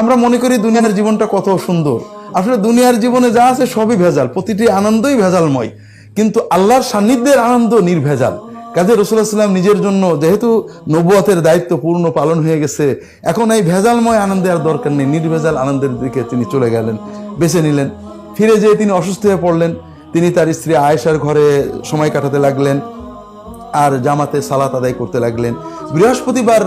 আমরা মনে করি দুনিয়ার জীবনটা কত সুন্দর। আসলে দুনিয়ার জীবনে যা আছে সবই ভেজাল, প্রতিটি আনন্দই ভেজালময়। কিন্তু আল্লাহর সান্নিধ্যের আনন্দ নির্ভেজাল। কাজে সাল্লাম নিজের জন্য যেহেতু নবুয়তের দায়িত্ব পূর্ণ পালন হয়ে গেছে, এখন এই ভেজালময় আনন্দের আর দরকার নেই। নির্ভেজাল আনন্দের দিকে তিনি চলে গেলেন, বেছে নিলেন। ফিরে যেয়ে তিনি অসুস্থ হয়ে পড়লেন। তিনি তার স্ত্রী আয়েশার ঘরে সময় কাটাতে লাগলেন আর জামাতে সালাত আদায় করতে লাগলেন। বৃহস্পতিবার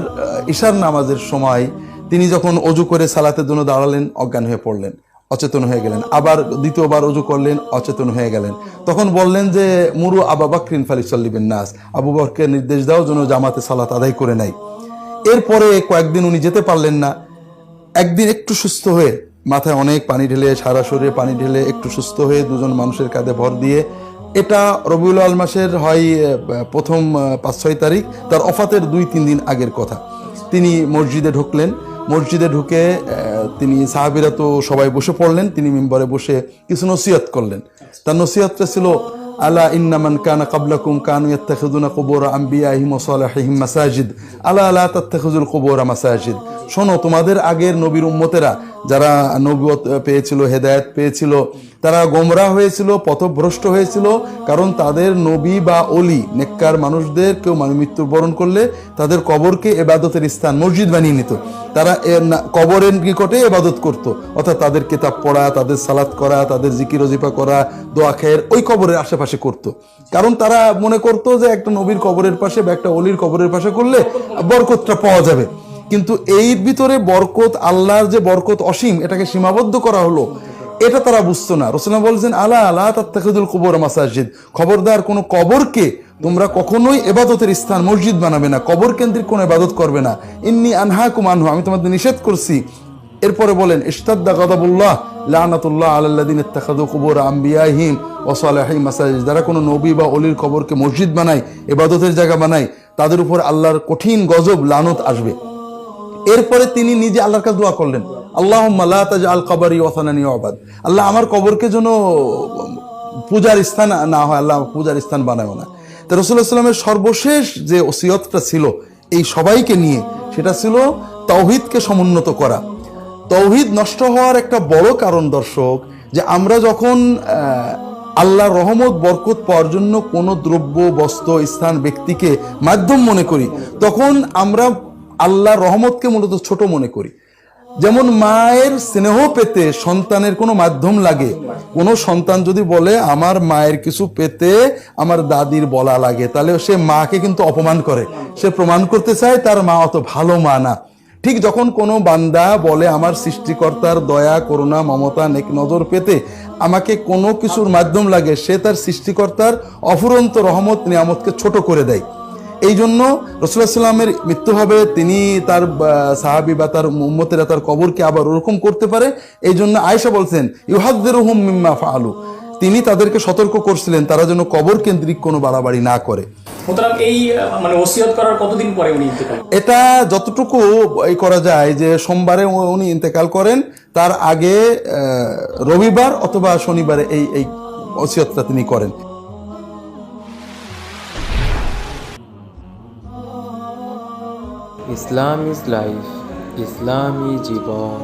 ঈশার নামাজের সময় তিনি যখন অজু করে সালাতের জন্য দাঁড়ালেন, অজ্ঞান হয়ে পড়লেন, অচেতন হয়ে গেলেন। আবার দ্বিতীয়বার অজু করলেন, অচেতন হয়ে গেলেন। তখন বললেন যে, মুরু আবা বাকরিন ফালি চল্লিবেন নাস আবু বকরকে নির্দেশ দাও যেন জামাতে সালাত আদায় করে নেয়। এরপরে কয়েকদিন উনি যেতে পারলেন না। একদিন একটু সুস্থ হয়ে মাথায় অনেক পানি ঢেলে, সারা শরীরে পানি ঢেলে একটু সুস্থ হয়ে দুজন মানুষের কাঁধে ভর দিয়ে, এটা রবিউল আল মাসের হয় প্রথম পাঁচ ছয় তারিখ, তার অফাতের দুই তিন দিন আগের কথা। তিনি মসজিদে ঢুকলেন মসজিদে ঢুকে তিনি সাহাবিরা তো সবাই বসে পড়লেন, তিনি মেম্বারে বসে কিছু নসিহত করলেন। তার নসিহতটা ছিল, আলা ইন্নামান কানা কাবলাকুম কানু ইয়াত্তাখিযুনা কুবুর আম্বিয়াহিম ওয়া সালিহিম মাসাজিদ। আলা লা তাত্তাখিজুল কুবুর মাসাজিদ। শোনো, তোমাদের আগের নবীর উম্মতেরা যারা নবুয়ত পেয়েছিল, হেদায়েত পেয়েছিল, তারা গোমরা হয়েছিল, পথভ্রষ্ট হয়েছিল, কারণ তাদের নবী বা অলি, নেককার মানুষদের কেউ মানে মৃত্যুবরণ করলে তাদের কবরকে এবাদতের স্থান, মসজিদ বানিয়ে নিত। তারা কবরের নিকটে এবাদত করত। অর্থাৎ তাদের কিতাব পড়া, তাদের সালাত করা, তাদের জিকির ওজিফা করা, দোয়া খেয়ের ওই কবরের আশেপাশে করত। কারণ তারা মনে করতো যে একটা নবীর কবরের পাশে বা একটা অলির কবরের পাশে করলে বরকতটা পাওয়া যাবে। কিন্তু এই ভিতরে বরকত, আল্লাহর যে বরকত অসীম, এটাকে সীমাবদ্ধ করা হলো, এটা তারা বুঝতো না। রসুল্লাহ বলছেন, আলা আলা তাত্তাখিদুল কুবর মাসাজিদ। খবরদার কোনো কবরকে তোমরা কখনোই এবাদতের স্থান, মসজিদ বানাবে না, কবর কেন্দ্রিক কোনো এবাদত করবে না। ইন্নি আনহা কুমানহু আমি তোমাদের নিষেধ করছি। এরপরে বলেন ইস্তাদ্দা গদাবুল্লাহ লানাতুল্লাহ আলাল্লাদিন ইত্তাখাদু কুবর আম্বিয়াহিম ওয়া সালিহিম মাসাজিদ। যারা কোনো নবী বা অলির কবরকে মসজিদ বানায়, এবাদতের জায়গা বানায়, তাদের উপর আল্লাহর কঠিন গজব, লানত আসবে। এরপরে তিনি নিজে আল্লাহর কাছে দোয়া করলেন আল্লাহ আল কবরি ওয়াসানানি অবাদ আল্লাহ আমার কবরকে যেন পূজার স্থান না হয় আল্লাহ পূজার স্থান বানায় না। তো রসুল্লাহ সাল্লামের সর্বশেষ যে ওসিয়তটা ছিল এই সবাইকে নিয়ে সেটা ছিল তৌহিদকে সমুন্নত করা। তৌহিদ নষ্ট হওয়ার একটা বড় কারণ দর্শক যে আমরা যখন আহ, আল্লাহর রহমত বরকত পাওয়ার জন্য কোনো দ্রব্য বস্ত্র স্থান ব্যক্তিকে মাধ্যম মনে করি তখন আমরা আল্লাহর রহমতকে মূলত ছোট মনে করি। যেমন মায়ের স্নেহ পেতে সন্তানের কোনো মাধ্যম লাগে, কোনো সন্তান যদি বলে, আমার মায়ের কিছু পেতে আমার দাদির বলা লাগে, তাহলে সে মাকে কিন্তু অপমান করে। সে প্রমাণ করতে চায়, তার মা অত ভালো মা না। ঠিক যখন কোনো বান্দা বলে, আমার সৃষ্টিকর্তার দয়া, করুণা, মমতা, নেক নজর পেতে আমাকে কোনো কিছুর মাধ্যম লাগে, সে তার সৃষ্টিকর্তার অফুরন্ত রহমত, নিয়ামতকে ছোট করে দেয়। এই জন্য রসুল্লাহ সাল্লামের মৃত্যু হবে তিনি তার সাহাবি বা তার উম্মতেরা তার কবরকে আবার ওরকম করতে পারে। এই জন্য আয়েশা বলছেন ইউহাদ্দের হুম মিম্মা ফালু তিনি তাদেরকে সতর্ক করছিলেন তারা যেন কবর কেন্দ্রিক কোনো বাড়াবাড়ি না করে। এই মানে ওসিয়ত করার কতদিন পরে উনি এটা যতটুকু এই করা যায় যে সোমবারে উনি ইন্তেকাল করেন তার আগে রবিবার অথবা শনিবারে এই এই ওসিয়তটা তিনি করেন। ইসলাম ইজ লাইফ ইসলামই জীবন